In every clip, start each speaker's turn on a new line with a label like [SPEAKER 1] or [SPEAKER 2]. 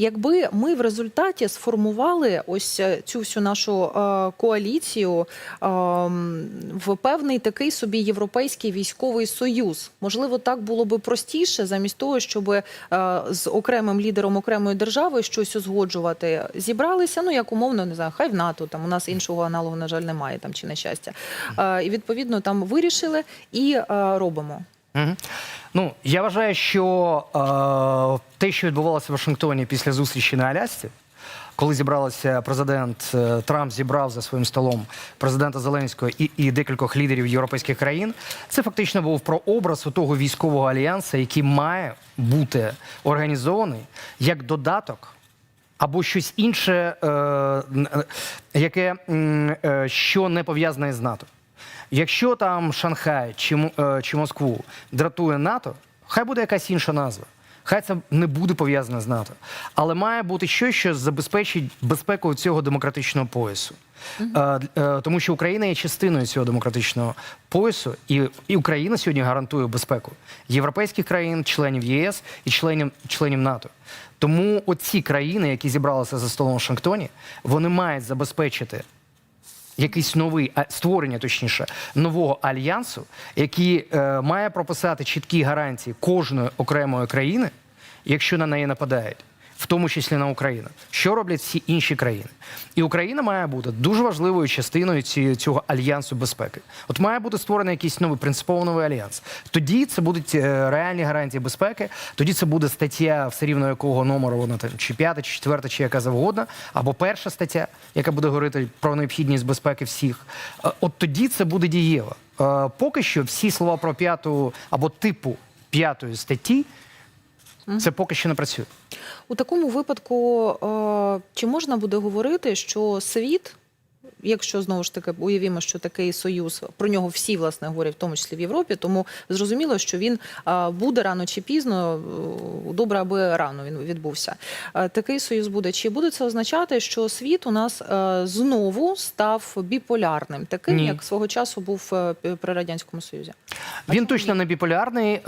[SPEAKER 1] Якби ми в результаті сформували ось е, цю всю нашу е, коаліцію е, в певний такий собі європейський військовий союз, можливо, так було би простіше, замість того, щоб е, з окремим лідером окремої держави щось узгоджувати, зібралися. Ну як умовно, не знаю, хай в НАТО там у нас іншого аналогу, на жаль, немає там чи нещастя. Е, і відповідно там вирішили і робимо.
[SPEAKER 2] Ну, я вважаю, що е, те, що відбувалося в Вашингтоні після зустрічі на Алясці, коли зібралися президент е, Трамп зібрав за своїм столом президента Зеленського і, і декількох лідерів європейських країн, це фактично був прообраз у того військового альянсу, який має бути організований як додаток. Або щось інше, е, е, яке е, що не пов'язане з НАТО. Якщо там Шанхай чи, е, чи Москву дратує НАТО, хай буде якась інша назва. Хай це не буде пов'язане з НАТО. Але має бути щось, що забезпечить безпеку цього демократичного поясу. Е, тому що Україна є частиною цього демократичного поясу, і, і Україна сьогодні гарантує безпеку європейських країн, членів ЄС і членів, членів НАТО. Тому оці країни, які зібралися за столом в Вашингтоні, вони мають забезпечити якийсь новий створення, точніше, нового альянсу, який е, має прописати чіткі гарантії кожної окремої країни, якщо на неї нападають. В тому числі на Україну, що роблять всі інші країни, і Україна має бути дуже важливою частиною цього альянсу безпеки. От має бути створений якийсь новий принципово новий альянс. Тоді це будуть е, реальні гарантії безпеки. Тоді це буде стаття, все рівно якого номеру вона там чи п'ята, чи четверта, чи яка завгодно, або перша стаття, яка буде говорити про необхідність безпеки всіх. Е, От тоді це буде дієво. Е, Поки що всі слова про п'яту або типу п'ятої статті. Це поки що не працює.
[SPEAKER 1] У такому випадку, е, чи можна буде говорити, що світ, якщо знову ж таки уявімо, що такий союз, про нього всі власне говорять, в тому числі в Європі, тому зрозуміло, що він буде рано чи пізно, добре, аби рано він відбувся. Такий союз буде. Чи буде це означати, що світ у нас знову став біполярним, таким
[SPEAKER 2] Ні.
[SPEAKER 1] як свого часу був е, при радянському союзі?
[SPEAKER 2] Він точно не біполярний, е,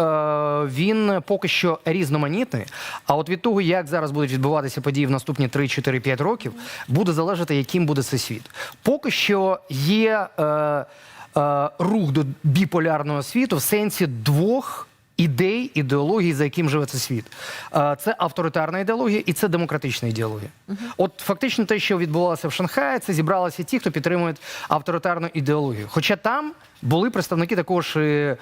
[SPEAKER 2] він поки що різноманітний. А от від того, як зараз будуть відбуватися події в наступні 3-4-5 років, буде залежати, яким буде цей світ. Поки що є е, е, рух до біполярного світу в сенсі двох. Ідей, ідеологій, за яким живе цей світ. Е, Це авторитарна ідеологія і це демократична ідеологія. От фактично те, що відбувалося в Шанхаї, це зібралися ті, хто підтримує авторитарну ідеологію. Хоча там були представники також е,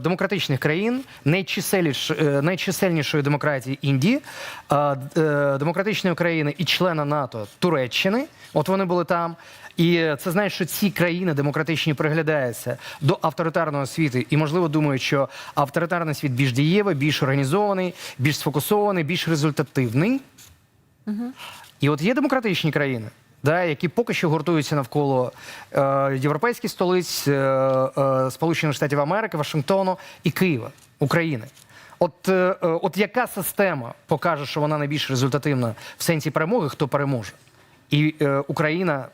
[SPEAKER 2] демократичних країн, найчисельніш, е, найчисельнішої демократії Індії, е, е, демократичної країни і члена НАТО Туреччини. От вони були там. І це знаєш, що ці країни демократичні приглядаються до авторитарного світу, і можливо думають, що авторитарний світ більш дієвий, більш організований, більш сфокусований, більш результативний. І от є демократичні країни, да, які поки що гуртуються навколо е, європейських столиць, е, е, Сполучених Штатів Америки, Вашингтону і Києва, України. От, е, е, от яка система покаже, що вона найбільш результативна в сенсі перемоги, хто переможе? І е, Україна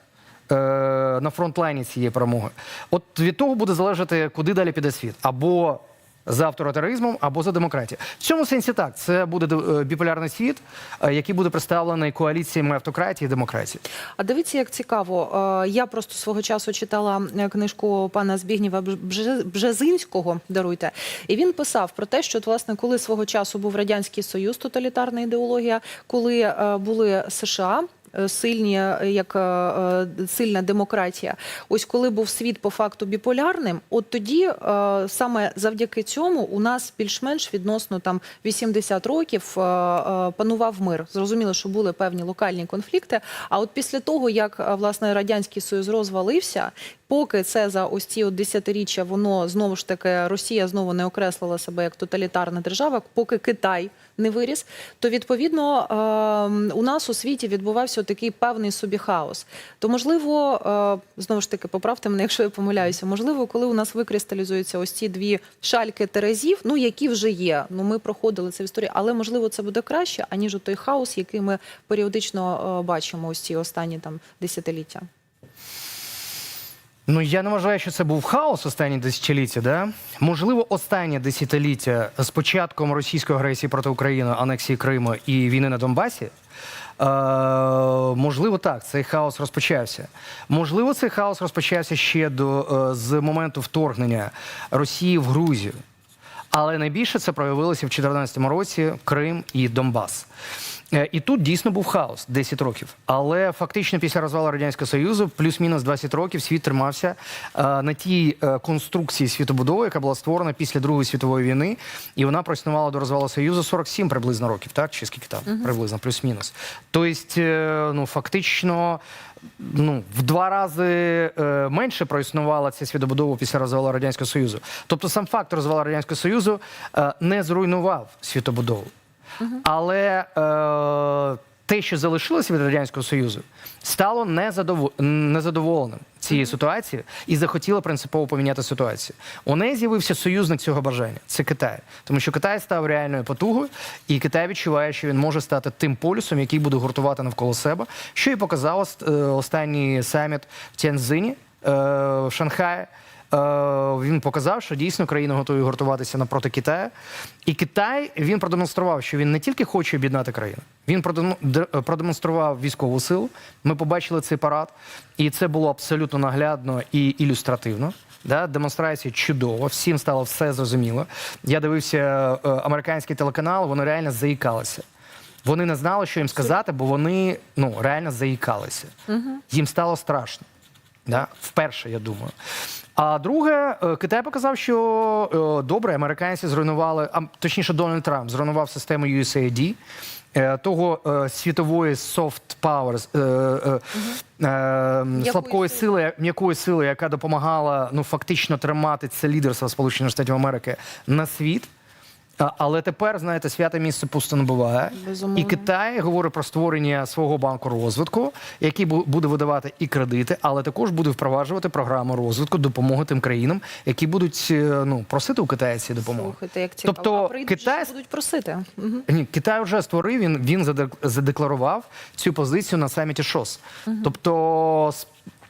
[SPEAKER 2] на фронтлайні цієї перемоги. От від того буде залежати, куди далі піде світ. Або за авторитаризмом, або за демократією. В цьому сенсі так. Це буде е, біполярний світ, е, який буде представлений коаліціями автократії і демократії.
[SPEAKER 1] А дивіться, як цікаво. Е, Я просто свого часу читала е, книжку пана Збігнєва Бжезинського, даруйте, і він писав про те, що власне, коли свого часу був радянський союз, тоталітарна ідеологія, коли е, були США. Е, Сильні е, як е, сильна демократія. Ось коли був світ по факту біполярним, от тоді саме завдяки цьому у нас більш-менш відносно там 80 років панував мир. Зрозуміло, що були певні локальні конфлікти. А от після того, як власне радянський союз розвалився, поки це за ось ці от десятиріччя, воно знову ж таки Росія знову не окреслила себе як тоталітарна держава, поки Китай не виріс, то відповідно е, у нас у світі відбувався такий певний собі хаос. То можливо, е, знову ж таки, поправте мене, якщо я помиляюся, можливо, коли у нас викристалізуються ось ці дві шальки терезів, ну які вже є. Ну ми проходили це в історії, але можливо це буде краще, аніж той хаос, який ми періодично е, бачимо ось ці останні там десятиліття.
[SPEAKER 2] Ну я не вважаю, що це був хаос останні десятиліття. Да? Можливо, останнє десятиліття з початком російської агресії проти України, анексії Криму і війни на Донбасі. Е, можливо, так, цей хаос розпочався. Можливо, цей хаос розпочався ще до, е, з моменту вторгнення Росії в Грузію. Але найбільше це проявилося в 2014 році Крим і Донбас. Е, І тут дійсно був хаос 10 років. Але фактично після розвалу радянського союзу, плюс-мінус 20 років, світ тримався е, на тій е, конструкції світобудови, яка була створена після Другої світової війни, і вона проіснувала до розвалу союзу 47 приблизно років, так чи скільки там приблизно, плюс-мінус. Тобто, ну фактично. Ну, в два рази е, менше проіснувала ця світобудова після розвалу радянського союзу. Тобто, сам факт розвалу радянського союзу е, не зруйнував світобудову. Але е, те, що залишилося від радянського союзу, стало незадово- незадоволеним цією ситуацією і захотіло принципово поміняти ситуацію. У неї з'явився союзник цього бажання це Китай, тому що Китай став реальною потугою, і Китай відчуває, що він може стати тим полюсом, який буде гуртувати навколо себе, що і показав е, останній саміт в Тяньцзині, е, в Шанхаї. Е, Він показав, що дійсно країни готові гуртуватися напроти Китаю. І Китай він продемонстрував, що він не тільки хоче об'єднати країну, він продемонстрував військову силу. Ми побачили цей парад, і це було абсолютно наглядно і ілюстративно. Да, демонстрація чудова, всім стало все зрозуміло. Я дивився е, американський телеканал, вони реально заїкалися. Вони не знали, що їм сказати, бо вони ну реально заїкалися. Їм стало страшно. Да? Вперше, я думаю. А друге, е, Китай показав, що е, добре, американці зруйнували, а точніше, Дональд Трамп зруйнував систему USAID, е, того світової soft power, е, е, слабкої
[SPEAKER 1] сили,
[SPEAKER 2] м'якої сили, яка допомагала ну фактично тримати це лідерство Сполучених Штатів Америки на світ. А, Але тепер, знаєте, святе місце пусто не буває.
[SPEAKER 1] Безумовно.
[SPEAKER 2] І Китай говорить про створення свого банку розвитку, який бу- буде видавати і кредити, але також буде впроваджувати програму розвитку допомоги тим країнам, які будуть е, ну просити у китайців допомоги.
[SPEAKER 1] Слухайте, як цікаво.
[SPEAKER 2] Тобто
[SPEAKER 1] а прийдуть,
[SPEAKER 2] Китай-
[SPEAKER 1] будуть просити. Мгм.
[SPEAKER 2] Ні, Китай вже створив. Він він задек- задекларував цю позицію на саміті ШОС. Тобто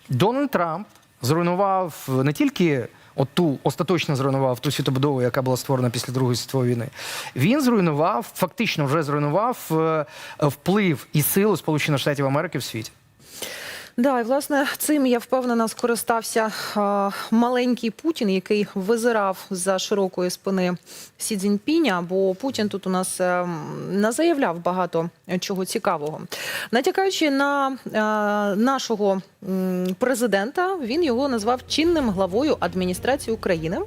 [SPEAKER 2] Дональд Трамп зруйнував не тільки. Оту остаточно зруйнував ту світобудову, яка була створена після Другої світової війни. Він зруйнував, фактично вже зруйнував е, вплив і силу Сполучених Штатів Америки в світі.
[SPEAKER 1] Да, і власне цим я впевнена скористався а, маленький Путін, який визирав за широкої спини Сі Цзіньпіня, бо Путін тут у нас ем, назаявляв багато чого цікавого. Натякаючи на е, нашого м, президента, він його назвав чинним главою адміністрації України.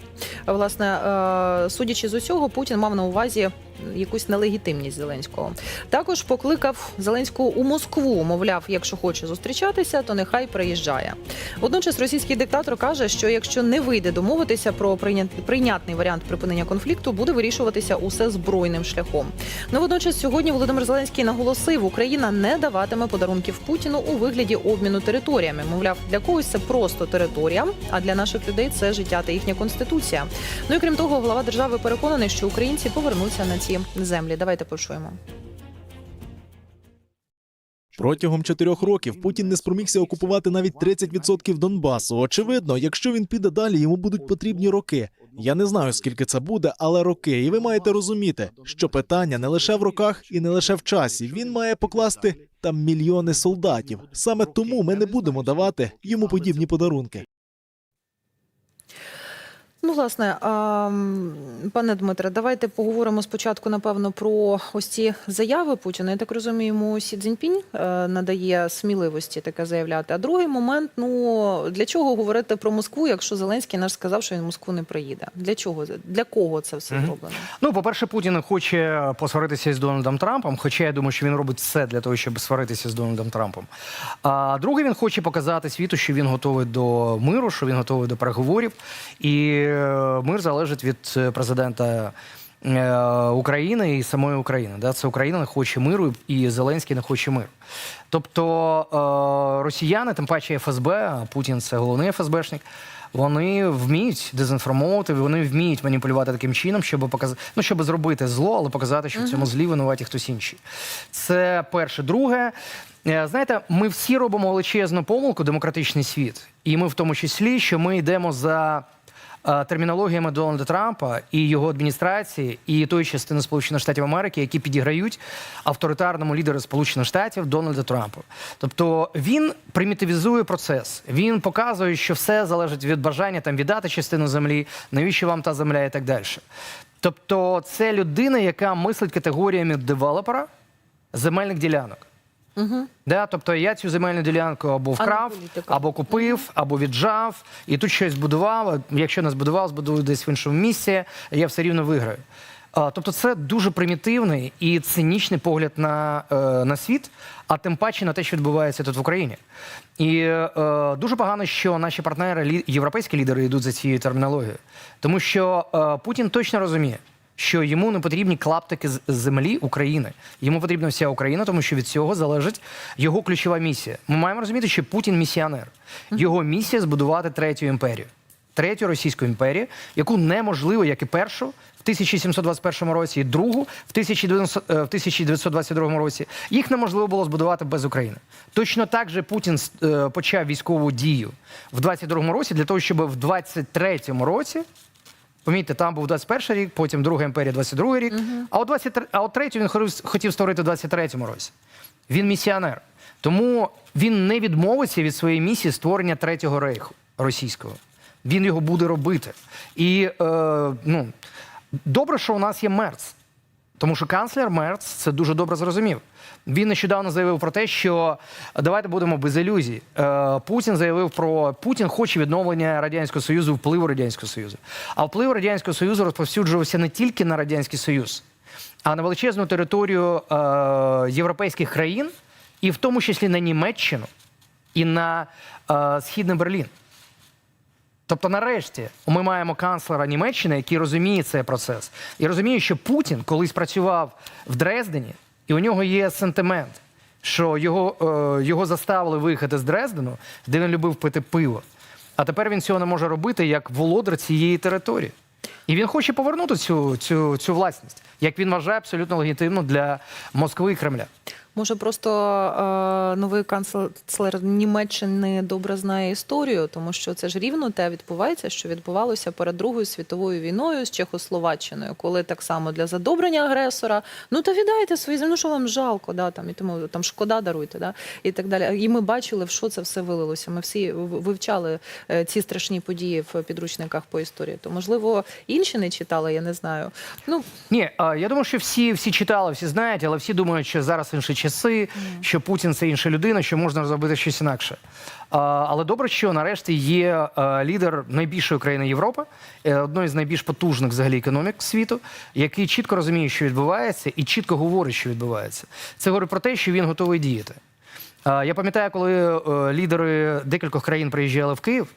[SPEAKER 1] Власне, е, судячи з усього, Путін мав на увазі якусь нелегітимність Зеленського. Також покликав Зеленського у Москву. Мовляв, якщо хоче зустрічатися, то нехай приїжджає. Водночас російський диктатор каже, що якщо не вийде домовитися про прийня- прийнятний варіант припинення конфлікту, буде вирішуватися усе збройним шляхом. Ну водночас сьогодні Володимир Зеленський наголосив, Україна не даватиме подарунків Путіну у вигляді обміну територіями. Мовляв, для когось це просто територія, а для наших людей це життя та їхня конституція. Ну і крім того, глава держави переконаний, що українці повернуться на ці землі. Давайте почуємо.
[SPEAKER 3] Протягом чотирьох років Путін не спромігся окупувати навіть 30% Донбасу. Очевидно, якщо він піде далі, йому будуть потрібні роки. Я не знаю, скільки це буде, але роки. І ви маєте розуміти, що питання не лише в роках і не лише в часі. Він має покласти там мільйони солдатів. Саме тому ми не будемо давати йому подібні подарунки.
[SPEAKER 1] Ну, власне, пане Дмитре, давайте поговоримо спочатку, напевно, про ось ці заяви Путіна. Я так розумію, йому Сі Цзіньпінь е, надає сміливості таке заявляти. А другий момент: ну для чого говорити про Москву, якщо Зеленський наш сказав, що він в Москву не приїде? Для чого для кого це все зроблено?
[SPEAKER 2] Ну, по-перше, Путін хоче посваритися з Дональдом Трампом, хоча я думаю, що він робить все для того, щоб сваритися з Дональдом Трампом. А друге, він хоче показати світу, що він готовий до миру, що він готовий до переговорів. І мир залежить від е, президента е, України і самої України. Да? Це Україна не хоче миру, і Зеленський не хоче миру. Тобто росіяни, тим паче ФСБ, а Путін це головний ФСБшник. Вони вміють дезінформовувати, вони вміють маніпулювати таким чином, щоб показати, ну щоб зробити зло, але показати, що в цьому злі винуваті хтось інший. Це перше. Друге, е, знаєте, ми всі робимо величезну помилку, демократичний світ, і ми в тому числі, що ми йдемо за термінологіями Дональда Трампа і його адміністрації, і тої частини Сполучених Штатів Америки, які підіграють авторитарному лідеру Сполучених Штатів Дональда Трампа. Тобто він примітивізує процес. Він показує, що все залежить від бажання там віддати частину землі, навіщо вам та земля і так далі. Тобто, це людина, яка мислить категоріями девелопера земельних ділянок. Да, тобто я цю земельну ділянку або вкрав, або купив, або віджав, і тут щось збудував. Якщо не збудував, збудую десь в іншому місці, я все рівно виграю. Тобто, це дуже примітивний і цинічний погляд на, е, на світ, а тим паче на те, що відбувається тут в Україні. І е, дуже погано, що наші партнери, європейські лідери, йдуть за цією термінологією, тому що е, Путін точно розуміє. Що йому не потрібні клаптики з землі України. Йому потрібна вся Україна, тому що від цього залежить його ключова місія. Ми маємо розуміти, що Путін місіонер. Його місія збудувати третю імперію, третю російську імперію, яку неможливо, як і першу, в 1721 році, і другу в 1900 е, 1922 році. Їх неможливо було збудувати без України. Точно так же Путін е, почав військову дію в 22 році для того, щоб в 23 році. Помітьте, там був 21 рік, потім друга імперія, 22 рік. А от 23, а от третю він хотів створити в 23-му році. Він місіонер. Тому він не відмовиться від своєї місії створення третього рейху російського. Він його буде робити. І е, ну, добре, що у нас є Мерц. Тому що канцлер Мерц це дуже добре зрозумів. Він нещодавно заявив про те, що давайте будемо без ілюзій. Е, Путін заявив про Путін хоче відновлення радянського союзу, впливу радянського союзу. А вплив радянського союзу розповсюджувався не тільки на радянський союз, а на величезну територію е, європейських країн, і в тому числі на Німеччину і на е, східний Берлін. Тобто, нарешті, ми маємо канцлера Німеччини, який розуміє цей процес, і розуміє, що Путін колись працював в Дрездені, і у нього є сентимент, що його, е, його заставили виїхати з Дрездену, де він любив пити пиво. А тепер він цього не може робити як володар цієї території. І він хоче повернути цю, цю, цю власність, як він вважає абсолютно легітимно для Москви і Кремля.
[SPEAKER 1] Може, просто е, новий канцлер Німеччини добре знає історію, тому що це ж рівно те відбувається, що відбувалося перед Другою світовою війною з Чехословаччиною, коли так само для задобрення агресора, ну то віддайте свої землі, ну що вам жалко, да, там, і тому там шкода даруйте, да, і так далі. І ми бачили, в що це все вилилося. Ми всі вивчали е, ці страшні події в підручниках по історії. То, можливо, інші не читали, я не знаю. Ну,
[SPEAKER 2] Ні, я думаю, що всі, всі читали, всі знають, але всі думають, що зараз інші часи, що Путін це інша людина, що можна зробити щось інакше. Але добре, що нарешті є лідер найбільшої країни Європи, е, одної з найбільш потужних взагалі економік світу, який чітко розуміє, що відбувається, і чітко говорить, що відбувається. Це говорить про те, що він готовий діяти. Я пам'ятаю, коли е, лідери декількох країн приїжджали в Київ.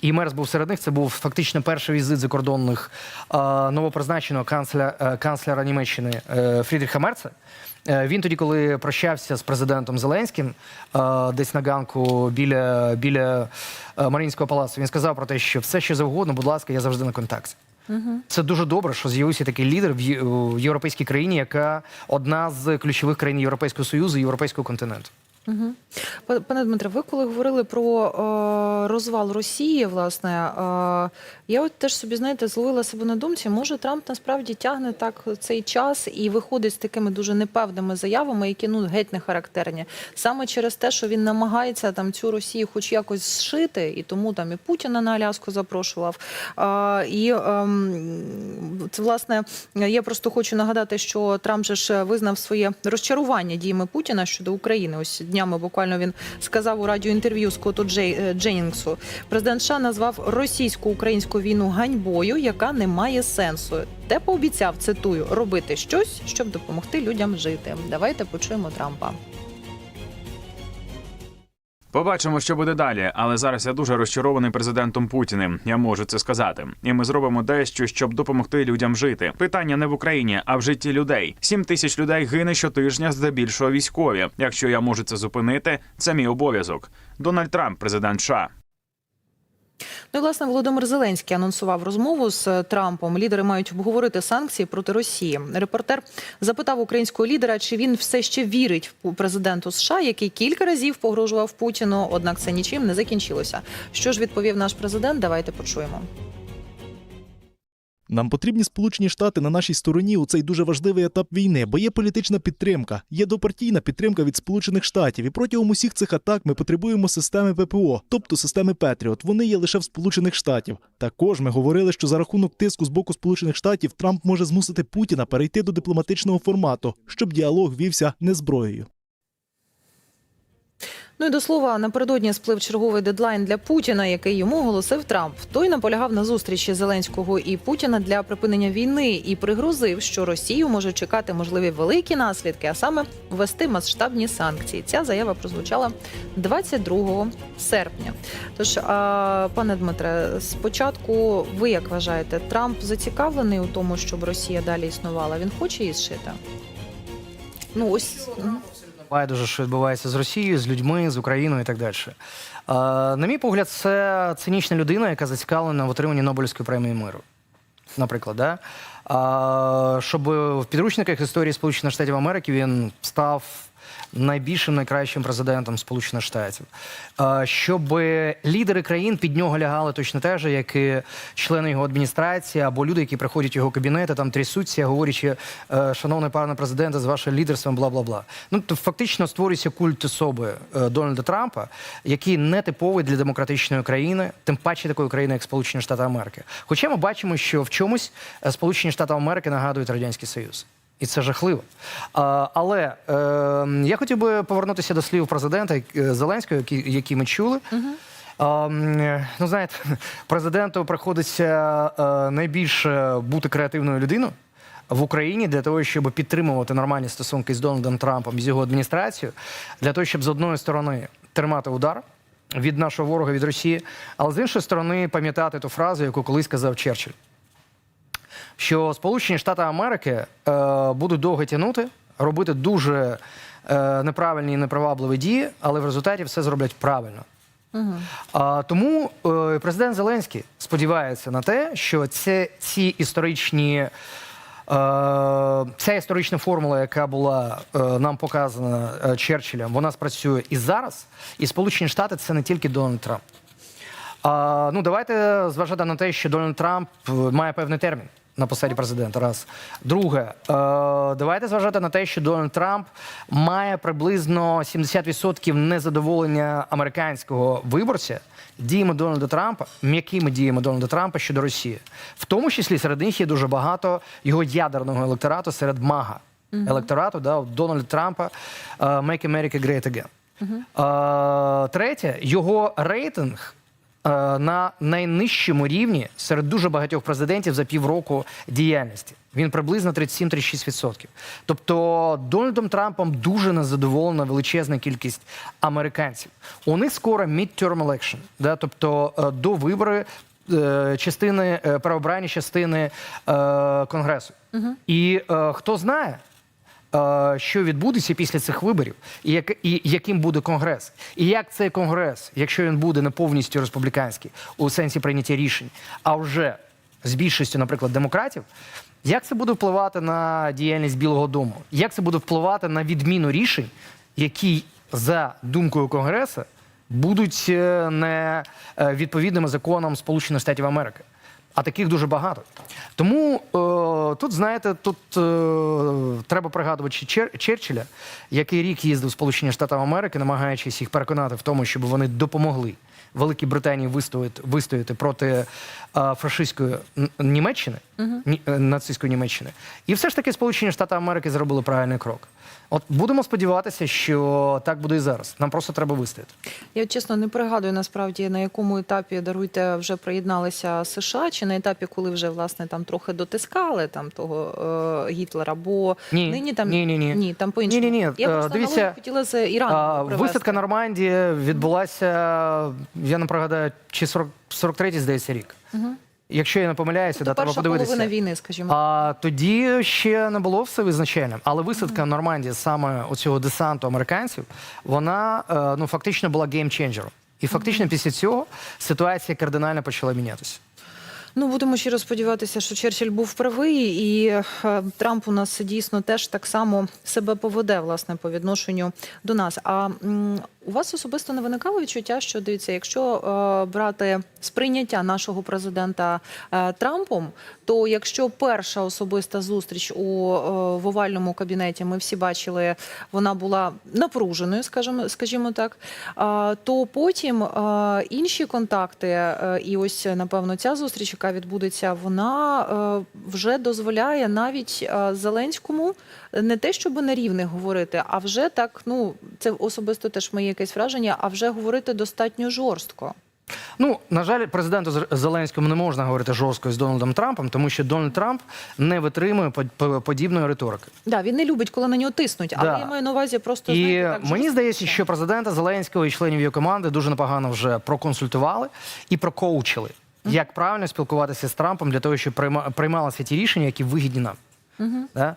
[SPEAKER 2] І Мерс був серед них. Це був фактично перший візит закордонних е, новопризначеного канцля, е, канцлера Німеччини е, Фрідріха Мерца. Е, він тоді, коли прощався з президентом Зеленським, е, десь на ганку біля, біля е, Маріїнського палацу, він сказав про те, що все, що завгодно, будь ласка, я завжди на контакті. Це дуже добре, що з'явився такий лідер в європейській країні, яка одна з ключових країн Європейського Союзу і Європейського континенту.
[SPEAKER 1] Па- Пане Дмитре, ви коли говорили про е, розвал Росії, власне, е, я от теж собі знаєте зловила себе на думці. Може, Трамп насправді тягне так цей час і виходить з такими дуже непевними заявами, які ну геть не характерні, саме через те, що він намагається там цю Росію, хоч якось зшити, і тому там і Путіна на Аляску запрошував. Е, і ем, це власне я просто хочу нагадати, що Трамп же ж визнав своє розчарування діями Путіна щодо України. Ось днями буквально він сказав у радіоінтерв'ю Скотту Джей Дженінгсу, Дженнінгсу. Президент США назвав російсько-українську війну ганьбою, яка не має сенсу. Те пообіцяв цитую робити щось, щоб допомогти людям жити. Давайте почуємо Трампа.
[SPEAKER 4] Побачимо, що буде далі, але зараз я дуже розчарований президентом Путіним. Я можу це сказати. І ми зробимо дещо, щоб допомогти людям жити. Питання не в Україні, а в житті людей. Сім тисяч людей гине щотижня, здебільшого військові. Якщо я можу це зупинити, це мій обов'язок. Дональд Трамп, президент США.
[SPEAKER 1] Ну і власне Володимир Зеленський анонсував розмову з е, Трампом. Лідери мають обговорити санкції проти Росії. Репортер запитав українського лідера, чи він все ще вірить в президенту США, який кілька разів погрожував Путіну. Однак це нічим не закінчилося. Що ж відповів наш президент? Давайте почуємо.
[SPEAKER 3] Нам потрібні Сполучені Штати на нашій стороні у цей дуже важливий етап війни, бо є політична підтримка, є допартійна підтримка від Сполучених Штатів. І протягом усіх цих атак ми потребуємо системи ППО, тобто системи Петріот. Вони є лише в Сполучених Штатів. Також ми говорили, що за рахунок тиску з боку Сполучених Штатів Трамп може змусити Путіна перейти до дипломатичного формату, щоб діалог вівся не зброєю.
[SPEAKER 1] Ну і до слова, напередодні сплив черговий дедлайн для Путіна, який йому оголосив Трамп. Той наполягав на зустрічі Зеленського і Путіна для припинення війни і пригрозив, що Росію може чекати можливі великі наслідки, а саме ввести масштабні санкції. Ця заява прозвучала 22 серпня. Тож, а, пане Дмитре, спочатку ви як вважаєте, Трамп зацікавлений у тому, щоб Росія далі існувала? Він хоче її зшити? Ну ось.
[SPEAKER 2] Байдуже, що відбувається з Росією, з людьми, з Україною і так далі. На мій погляд, це цинічна людина, яка зацікавлена в отриманні Нобелівської премії миру. Наприклад, да? А, щоб в підручниках історії Сполучених Штатів Америки він став найбільшим, найкращим президентом Сполучених Штатів. Щоб лідери країн під нього лягали точно те ж, як і члени його адміністрації або люди, які приходять в його кабінети, там трясуться, говорячи, «Е, шановний пане президенте, з вашим лідерством, бла бла бла. Ну то фактично створюється культ особи е, Дональда Трампа, який не типовий для демократичної країни, тим паче такої країни, як Сполучені Штати Америки. Хоча ми бачимо, що в чомусь е, Сполучені Штати Америки нагадують радянський Союз. І це жахливо. А, але е, я хотів би повернутися до слів президента е, Зеленського, які, які ми чули. А, е, ну, знаєте, президенту приходиться е, найбільше бути креативною людиною в Україні для того, щоб підтримувати нормальні стосунки з Дональдом Трампом з його адміністрацією, для того, щоб з одної сторони тримати удар від нашого ворога від Росії, але з іншої сторони пам'ятати ту фразу, яку колись сказав Черчилль що Сполучені Штати Америки е, будуть довго тягнути, робити дуже е, неправильні і непривабливі дії, але в результаті все зроблять правильно. А, тому е, президент Зеленський сподівається на те, що це, ці історичні. е, Ця історична формула, яка була е, нам показана е, Черчиллем, вона спрацює і зараз. І Сполучені Штати це не тільки Дональд Трамп. Ну, давайте зважати на те, що Дональд Трамп має певний термін на посаді президента. Раз. Друге, е, давайте зважати на те, що Дональд Трамп має приблизно 70% незадоволення американського виборця діями Дональда Трампа, м'якими діями Дональда Трампа щодо Росії. В тому числі серед них є дуже багато його ядерного електорату серед МАГА. Електорату да, Дональда Трампа е, Make America Great Again. Е, Третє, його рейтинг на найнижчому рівні серед дуже багатьох президентів за півроку діяльності. Він приблизно 37-36%. Тобто Дональдом Трампом дуже незадоволена величезна кількість американців. У них скоро midterm election, да, тобто е, до вибори е, частини е, переобрання частини е, конгресу. І е, хто знає, е, що відбудеться після цих виборів, і, як, і яким буде конгрес, і як цей конгрес, якщо він буде не повністю республіканський у сенсі прийняття рішень, а вже з більшістю, наприклад, демократів. Як це буде впливати на діяльність Білого Дому? Як це буде впливати на відміну рішень, які за думкою Конгресу будуть е, не е, відповідними законам Сполучених Штатів Америки? А таких дуже багато. Тому е, тут, знаєте, тут е, треба пригадувати Чер- Черчилля, який рік їздив в Сполучені Штати Америки, намагаючись їх переконати в тому, щоб вони допомогли Великій Британії вистояти, вистояти проти е, фашистської Німеччини, ні- е, нацистської Німеччини. І все ж таки Сполучені Штати Америки зробили правильний крок. От будемо сподіватися, що так буде і зараз. Нам просто треба вистояти.
[SPEAKER 1] Я чесно не пригадую насправді на якому етапі даруйте вже приєдналися США, чи на етапі, коли вже власне там трохи дотискали там того е, Гітлера, бо
[SPEAKER 2] Ні,
[SPEAKER 1] нині там
[SPEAKER 2] ні, ні, ні.
[SPEAKER 1] ні там по іншому.
[SPEAKER 2] Ні-ні-ні,
[SPEAKER 1] Я
[SPEAKER 2] е,
[SPEAKER 1] просто
[SPEAKER 2] дивіться,
[SPEAKER 1] хотіла з
[SPEAKER 2] А,
[SPEAKER 1] привести.
[SPEAKER 2] Висадка Нормандії відбулася, я не пригадаю, чи 40, 43-й, здається, рік. Якщо я не помиляюся, да, треба подивитися.
[SPEAKER 1] половина війни, скажімо.
[SPEAKER 2] А тоді ще не було все визначальним. Але висадка Нормандії саме оцього десанту американців, вона е, ну фактично була геймченджером. І фактично після цього ситуація кардинально почала мінятися.
[SPEAKER 1] Ну, будемо щиро сподіватися, що Черчилль був правий, і е, Трамп у нас дійсно теж так само себе поведе власне по відношенню до нас. А у вас особисто не виникало відчуття, що дивіться, якщо е, брати сприйняття нашого президента е, Трампом, то якщо перша особиста зустріч у е, в овальному кабінеті, ми всі бачили, вона була напруженою, скажімо, скажімо так, а, то потім е, інші контакти, е, і ось напевно ця зустріч, яка відбудеться, вона е, вже дозволяє навіть е, Зеленському не те, щоб на рівних говорити, а вже так, ну це особисто теж моє якесь враження, а вже говорити достатньо жорстко.
[SPEAKER 2] Ну, на жаль, президенту Зеленському не можна говорити жорстко з Дональдом Трампом, тому що Дональд Трамп не витримує по- по- подібної риторики.
[SPEAKER 1] Да, він не любить, коли на нього тиснуть, але
[SPEAKER 2] Да.
[SPEAKER 1] я маю на увазі просто
[SPEAKER 2] І
[SPEAKER 1] знаєте, так,
[SPEAKER 2] мені здається, що президента Зеленського і членів його команди дуже непогано вже проконсультували і прокоучили, як правильно спілкуватися з Трампом для того, щоб прийма- приймалися ті рішення, які вигідні нам. Да?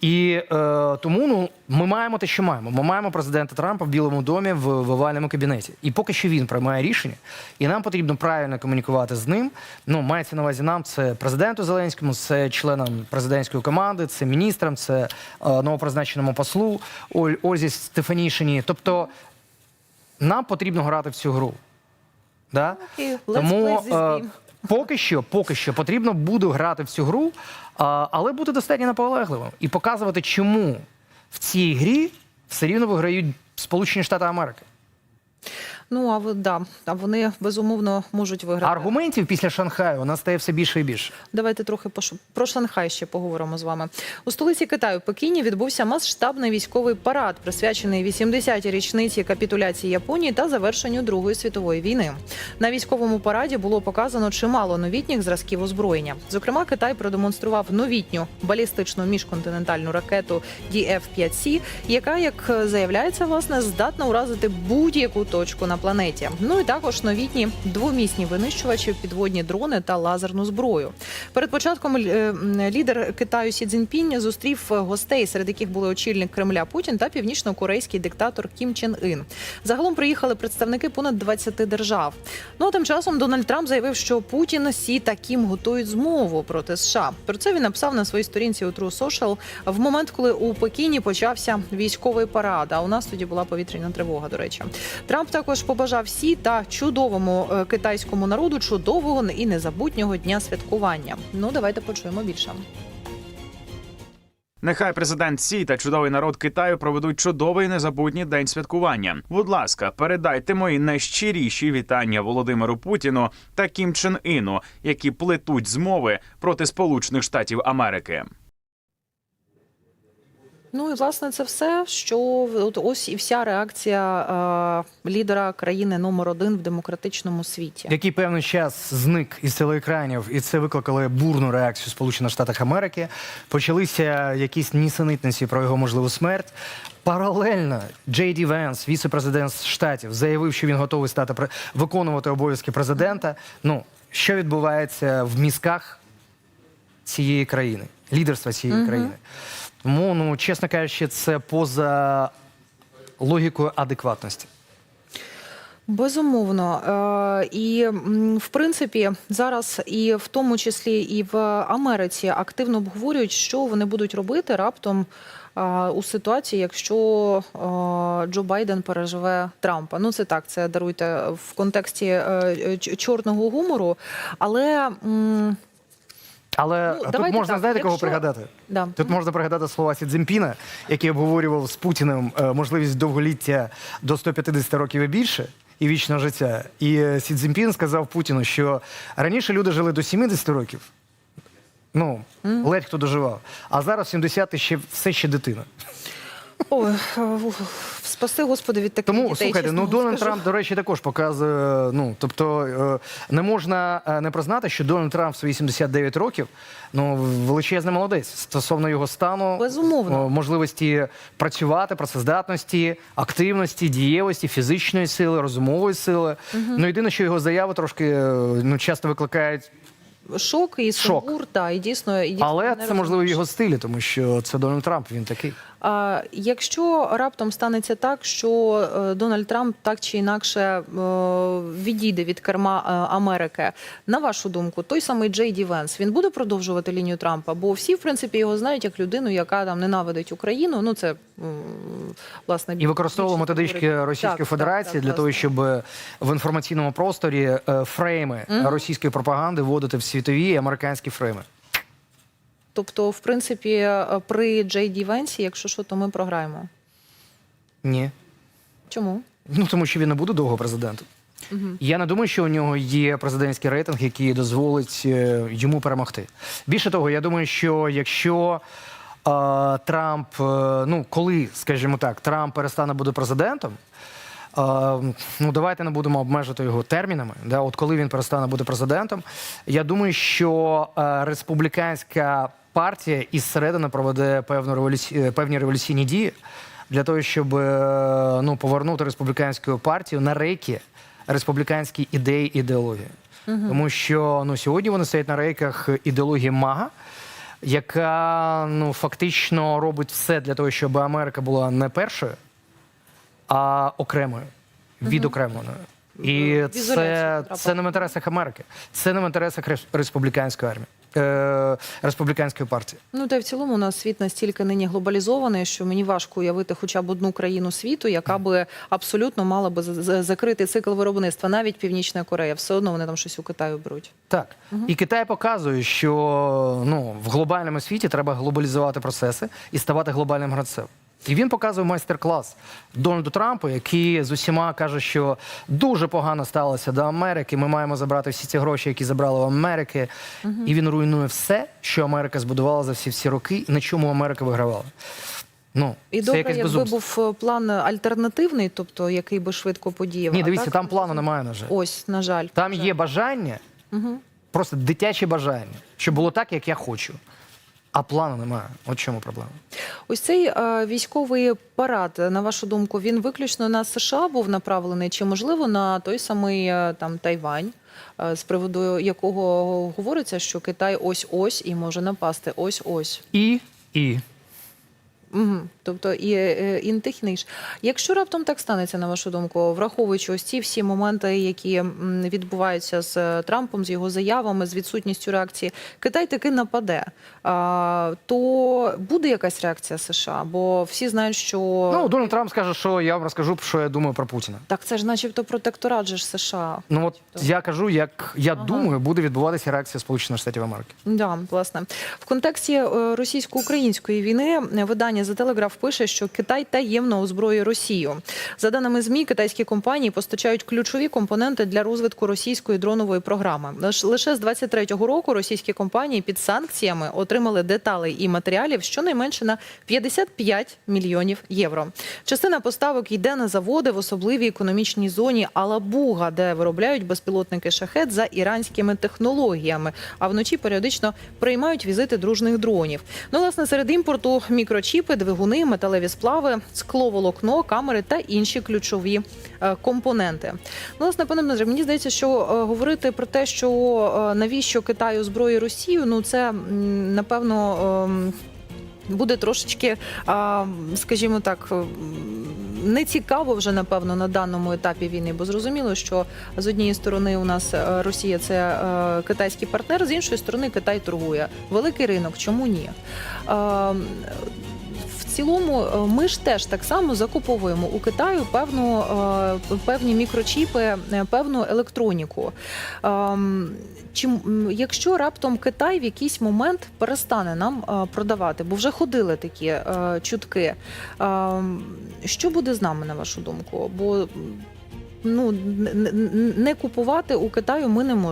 [SPEAKER 2] І е, тому ну, ми маємо те, що маємо. Ми маємо президента Трампа в Білому домі в, в овальному кабінеті. І поки що він приймає рішення, і нам потрібно правильно комунікувати з ним. Ну, мається на увазі нам, це президенту Зеленському, це членам президентської команди, це міністрам, це е, новопризначеному послу Оль, Ользі Стефанішині. Тобто нам потрібно грати в цю гру. Да?
[SPEAKER 1] Let's
[SPEAKER 2] Тому
[SPEAKER 1] play this
[SPEAKER 2] е,
[SPEAKER 1] game.
[SPEAKER 2] поки що, поки що потрібно буде грати в цю гру, але бути достатньо наполегливим і показувати, чому в цій грі все рівно виграють Сполучені Штати Америки.
[SPEAKER 1] Ну а ви да, а вони безумовно можуть виграти.
[SPEAKER 2] Аргументів після Шанхаю у нас стає все більше і більше.
[SPEAKER 1] Давайте трохи про Шанхай ще поговоримо з вами. У столиці Китаю Пекіні відбувся масштабний військовий парад, присвячений 80-й річниці капітуляції Японії та завершенню Другої світової війни. На військовому параді було показано чимало новітніх зразків озброєння. Зокрема, Китай продемонстрував новітню балістичну міжконтинентальну ракету DF-5C, яка, як заявляється, власне, здатна уразити будь-яку точку на планеті. Ну і також новітні двомісні винищувачі, підводні дрони та лазерну зброю. Перед початком е, лідер Китаю Сі Цзіньпінь зустрів гостей, серед яких були очільник Кремля Путін та північно-корейський диктатор Кім Чен Ін. Загалом приїхали представники понад 20 держав. Ну а тим часом Дональд Трамп заявив, що Путін Сі та Кім готують змову проти США. Про це він написав на своїй сторінці у True Social в момент, коли у Пекіні почався військовий парад. А у нас тоді була повітряна тривога. До речі, Трамп також побажав Сі та чудовому е, китайському народу чудового і незабутнього дня святкування. Ну давайте почуємо більше.
[SPEAKER 4] Нехай президент Сі та чудовий народ Китаю проведуть чудовий незабутній день святкування. Будь ласка, передайте мої найщиріші вітання Володимиру Путіну та Кім Чен Іну, які плетуть змови проти Сполучених Штатів Америки.
[SPEAKER 1] Ну і власне це все, що от ось і вся реакція е, лідера країни номер один в демократичному світі.
[SPEAKER 2] Який певний час зник із телеекранів, і це викликало бурну реакцію Сполучених Штатах Америки. Почалися якісь нісенітниці про його можливу смерть. Паралельно Джей Ді Венс, віце-президент штатів, заявив, що він готовий стати виконувати обов'язки президента. Ну що відбувається в мізках цієї країни, лідерства цієї країни. Тому, ну чесно кажучи, це поза логікою адекватності.
[SPEAKER 1] Безумовно, Е, і в принципі зараз, і в тому числі і в Америці активно обговорюють, що вони будуть робити раптом. е, У ситуації, якщо е, Джо Байден переживе Трампа, ну це так, це даруйте в контексті чорного гумору, але
[SPEAKER 2] Але
[SPEAKER 1] Ну,
[SPEAKER 2] тут можна
[SPEAKER 1] так,
[SPEAKER 2] знаєте кого пригадати?
[SPEAKER 1] да.
[SPEAKER 2] Тут можна пригадати слова Сі Цзіньпіна, який обговорював з Путіним е, можливість довголіття до 150 років і більше. і вічного життя. І е, Сі Цзіньпін сказав Путіну, що раніше люди жили до 70 років. Ну, ледь хто доживав. А зараз 70 ще все ще дитина.
[SPEAKER 1] Ой, е, спаси господи від таких
[SPEAKER 2] Тому
[SPEAKER 1] дітей.
[SPEAKER 2] слухайте,
[SPEAKER 1] чесно
[SPEAKER 2] ну Дональд
[SPEAKER 1] скажу.
[SPEAKER 2] Трамп, до речі, також показує. Ну тобто е, не можна е, не признати, що Дональд Трамп в свої 79 років ну величезний молодець стосовно його стану,
[SPEAKER 1] Безумовно.
[SPEAKER 2] можливості працювати, працездатності, активності, дієвості, фізичної сили, розумової сили. Ну єдине, що його заяви трошки е, ну часто викликають,
[SPEAKER 1] шок і
[SPEAKER 2] Шок.
[SPEAKER 1] та і дійсно, і дійсно
[SPEAKER 2] але це можливо в його стилі, тому що це Дональд Трамп. Він такий.
[SPEAKER 1] А якщо раптом станеться так, що е, Дональд Трамп так чи інакше е, відійде від керма е, Америки, на вашу думку, той самий Джей Ді Венс, він буде продовжувати лінію Трампа? Бо всі, в принципі, його знають як людину, яка там ненавидить Україну. Ну це власне
[SPEAKER 2] І використовував методички. Російської
[SPEAKER 1] Так,
[SPEAKER 2] Федерації
[SPEAKER 1] так,
[SPEAKER 2] для
[SPEAKER 1] так,
[SPEAKER 2] того, щоб в інформаційному просторі фрейми російської пропаганди вводити в світові і американські фрейми.
[SPEAKER 1] Тобто, в принципі, е, при Джей Ді Венсі, якщо що, то ми програємо.
[SPEAKER 2] Ні.
[SPEAKER 1] Чому?
[SPEAKER 2] Ну тому що він не буде довго президентом. Я не думаю, що у нього є президентський рейтинг, який дозволить е, йому перемогти. Більше того, я думаю, що якщо е, Трамп, е, ну коли, скажімо так, Трамп перестане бути президентом. е, ну, давайте не будемо обмежити його термінами. Да? От коли він перестане бути президентом, я думаю, що республіканська партія із середини проведе певну революці... е, певні революційні дії для того, щоб е, ну, повернути республіканську партію на рейки республіканські ідеї і ідеології. Тому що ну, сьогодні вони стоять на рейках ідеології Мага, яка ну, фактично робить все для того, щоб Америка була не першою, а окремою, відокремленою. І це, це не в інтересах Америки, це не в інтересах рес- республіканської армії, е, республіканської партії.
[SPEAKER 1] Ну та й в цілому у нас світ настільки нині глобалізований, що мені важко уявити хоча б одну країну світу, яка би абсолютно мала би за- за- закрити цикл виробництва. Навіть Північна Корея, все одно вони там щось у Китаю беруть.
[SPEAKER 2] Так. І Китай показує, що ну, в глобальному світі треба глобалізувати процеси і ставати глобальним гравцем. І він показує майстер-клас Дональду Трампу, який з усіма каже, що дуже погано сталося до Америки. Ми маємо забрати всі ці гроші, які забрали в Америки. І він руйнує все, що Америка збудувала за всі всі роки, на чому Америка вигравала. Ну,
[SPEAKER 1] І
[SPEAKER 2] це
[SPEAKER 1] добре,
[SPEAKER 2] якесь
[SPEAKER 1] якби
[SPEAKER 2] безумство.
[SPEAKER 1] був е, план альтернативний, тобто який би швидко подіяв.
[SPEAKER 2] Ні, дивіться,
[SPEAKER 1] так,
[SPEAKER 2] там плану немає, на жаль.
[SPEAKER 1] Ось, на жаль.
[SPEAKER 2] Там є бажання, просто дитяче бажання, щоб було так, як я хочу. А плану немає. От чому проблема.
[SPEAKER 1] Ось цей е, військовий парад, на вашу думку, він виключно на США був направлений, чи можливо на той самий е, там Тайвань, е, з приводу якого говориться, що Китай ось ось і може напасти ось ось.
[SPEAKER 2] І, і.
[SPEAKER 1] Угу. Тобто і е, інтихніш. Якщо раптом так станеться, на вашу думку, враховуючи ось ці всі моменти, які відбуваються з е, Трампом, з його заявами, з відсутністю реакції, Китай таки нападе, а, то буде якась реакція США? Бо всі знають, що
[SPEAKER 2] Ну, Дональд Трамп скаже, що я вам розкажу, що я думаю про Путіна.
[SPEAKER 1] так це ж, начебто, протекторат же ж США.
[SPEAKER 2] Ну от
[SPEAKER 1] Начебто.
[SPEAKER 2] я кажу, як я думаю, буде відбуватися реакція Сполучених Штатів Америки.
[SPEAKER 1] Да, власне, в контексті е, російсько-української війни е, видання The Telegraph пише, що Китай таємно озброює Росію. За даними змі, китайські компанії постачають ключові компоненти для розвитку російської дронової програми. Лиш- Лише з 23-го року російські компанії під санкціями отримали деталей і матеріалів щонайменше на 55 мільйонів євро. Частина поставок йде на заводи в особливій економічній зоні Алабуга, де виробляють безпілотники шахет за іранськими технологіями. А вночі періодично приймають візити дружних дронів. Ну, власне, серед імпорту мікрочіпи, двигуни, металеві сплави, скловолокно, камери та інші ключові е, компоненти. Ну, власне, пане Дмитре, мені здається, що е, говорити про те, що е, навіщо Китаю зброї Росію, ну це напевно. ем, Буде трошечки, скажімо так, не цікаво вже напевно на даному етапі війни, бо зрозуміло, що з однієї сторони у нас Росія це китайський партнер, з іншої сторони Китай торгує. Великий ринок, чому ні? Цілому, е, ми ж теж так само закуповуємо у Китаю певну е, певні мікрочіпи, е, певну електроніку. Ем, Чи якщо раптом Китай в якийсь момент перестане нам продавати, бо вже ходили такі чутки, ем, що буде з нами на вашу думку? Бо ну не купувати у Китаю ми не можемо.